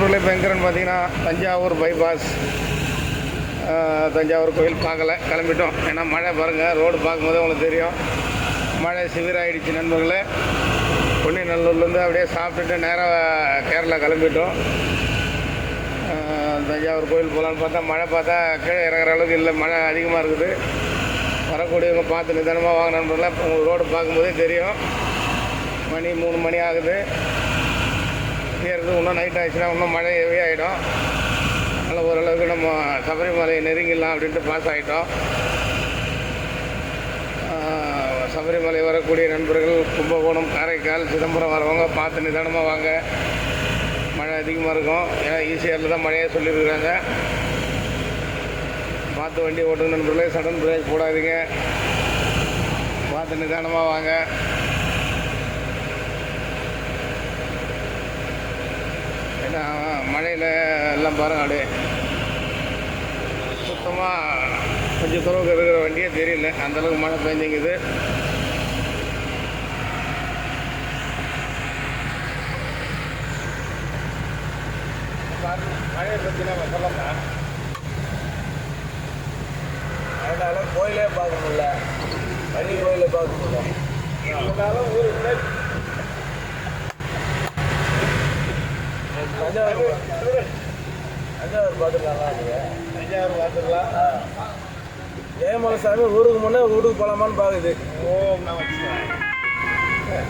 நண்பர்களே இப்போ எங்கிறன்னு பார்த்தீங்கன்னா தஞ்சாவூர் பைபாஸ் தஞ்சாவூர் கோயில் பார்க்கல. கிளம்பிட்டோம். ஏன்னா மழை பாருங்கள் ரோடு பார்க்கும்போது உங்களுக்கு தெரியும். மழை சிவிராயிடுச்சு நண்பர்களே. பொன்னிநல்லூர்லேருந்து அப்படியே சாப்பிட்டுட்டு நேராக கேரளா கிளம்பிட்டோம். தஞ்சாவூர் கோயில் போகலான்னு பார்த்தா மழை பார்த்தா கீழே இறங்குற அளவுக்கு இல்லை. மழை அதிகமாக இருக்குது. வரக்கூடியவங்க பார்த்து நிதானமாக வாங்க நண்பர்களே. ரோடு பார்க்கும்போதே தெரியும். மணி மூணு மணி ஆகுது. இருக்குது இன்னும் நைட் ஆயிடுச்சுன்னா இன்னும் மழை ஹெவி ஆகிடும் அதனால் ஓரளவுக்கு நம்ம சபரிமலையை நெருங்கிடலாம் அப்படின்ட்டு பாஸ் ஆகிட்டோம் சபரிமலை வரக்கூடிய நண்பர்கள் கும்பகோணம் காரைக்கால் சிதம்பரம் வரவங்க பார்த்து நிதானமாக வாங்க மழை அதிகமாக இருக்கும் ஏன்னா ஈஸியாரில் தான் மழையே சொல்லியிருக்கிறாங்க பார்த்து வண்டி ஓட்டுங்க நண்பர்களே சடன் பிரேக் போடாதீங்க பார்த்து நிதானமாக வாங்க ஏன்னா மழையில் எல்லாம் பாருங்க அப்படியே சுத்தமாக கொஞ்சம் துறவுக்கு இருக்கிற வண்டியே தெரியல. அந்தளவுக்கு மழை பெஞ்சிங்குது. மழையை பற்றினா சொல்லலாம் அதனால கோயிலே பார்க்க முடியல பள்ளி கோயிலை பார்க்க முடியல இருந்தாலும் ஊருக்கு தஞ்சாவூர் தஞ்சாவூர் பார்த்துருக்கலாம் நீங்கள் தஞ்சாவூர் பார்த்துக்கலாம் ஏமலை சாமி ஊருக்கு முன்னே வீட்டுக்கு போகலாமான்னு பார்க்குது ஓ நான்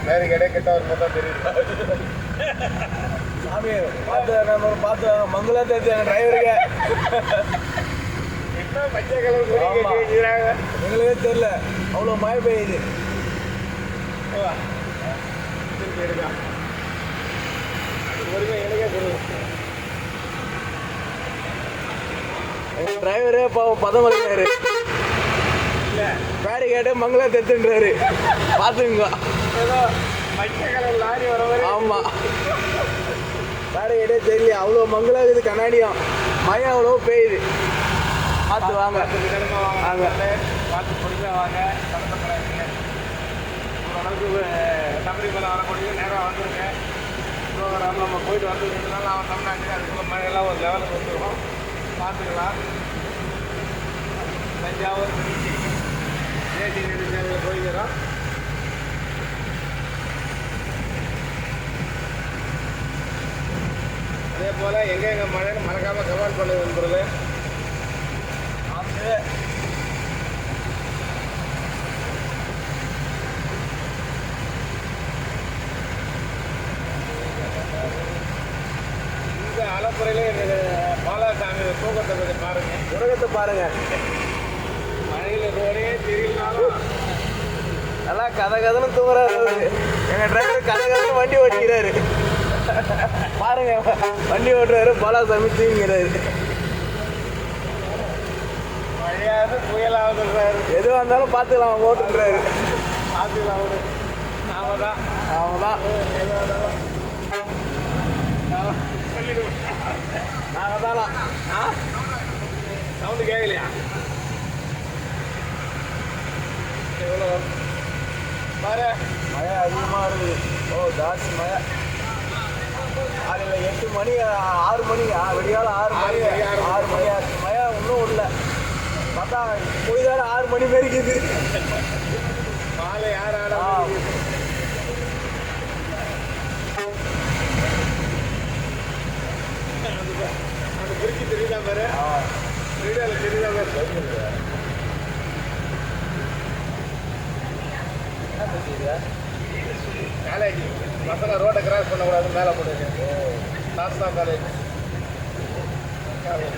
வேறு கிடை கிட்ட ஒரு மட்டும் தெரியுது சாமி பார்த்து நம்ம பார்த்து மங்களா தெரிஞ்சு எங்கள் டிரைவருக்கு என்ன பச்சை கலர் எங்களுக்கே தெரில அவ்வளோ மழை பெய்யுது வா. திருப்பி எடுக்கா. இது வரைக்கும் எனக்கே தெரியும். எங்கள் டிரைவரே பாவம் பதம் வலிக்கிறாரு இல்ல, பேடி கேட்டு மங்களா பார்த்துங்க வர மாதிரி ஆமாம் பேடி கேட்டே தெரியல அவ்வளோ மங்களா இருக்குது கண்ணாடியும். மழை அவ்வளோ பெய்யுது. பார்த்து வாங்க. வாங்க. பார்த்து பொறுமையா வாங்க. ஓரளவுக்கு சபரிமலை வரக்கூடிய நேரம் வந்துருங்க. ப்ரோக்ராம் நம்ம போயிட்டு வந்துருக்கிறதுனால அவன் தமிழ்நாட்டுக்கு அதுக்குள்ள மழையெல்லாம் ஒரு லெவலுக்கு வந்துருக்கும் பார்த்துக்கலாம். தஞ்சாவூர் திருச்சி தேசிய நெடுஞ்சாலையில் போய்க்கிறோம். அதே போல் எங்கெங்கே மழைன்னு மறக்காமல் கமெண்ட் பண்ணுங்க நண்பர்களே பார்த்து எனக்கு பாலாசாமி தூக்கத்தை கொஞ்சம் பாருங்க. உலகத்தை பாருங்க. மழையில் ரோடே தெரியலனாலும் நல்லா கதை கதன்னு தூங்குறாரு அவரு. எங்க டிரைவர் கதை கதன்னு வண்டி ஓட்டிக்கிறாரு. பாருங்க வண்டி ஓட்டுறாரு பாலாசாமி தூங்கிறாரு மழையாவது புயலாவது சார் எது வந்தாலும் பார்த்துக்கலாம் ஓட்டுன்றாரு. பார்த்துக்கலாம். அவரு நாம தான். அவங்க தான். சொல்லிடுவோம் நான் தானா ஆ சவுண்டு கேட்கலையா எவ்வளோ பாரு மழை அதிகமாக இருக்குது ஓ ஜாஸ்தி மழை காலையில் எட்டு மணி ஆறு மணி ஆ- விடியால ஆறு மணி ஆறு மணி, ஆறு மணி. ஆறு மணி ஆச்சு மழை இன்னும் விடல பார்த்தா போய்தான ஆறு மணி மாரிக்குது மாலை யார் ஆட அந்த குறிச்சி தெரியுதா பாரு வீடியோவில் தெரியுதா பாரு காலேஜ் பசங்க ரோட்டை கிராஸ் பண்ணக்கூடாது மேலே போட்டுருக்கு காலேஜ் காலேஜ்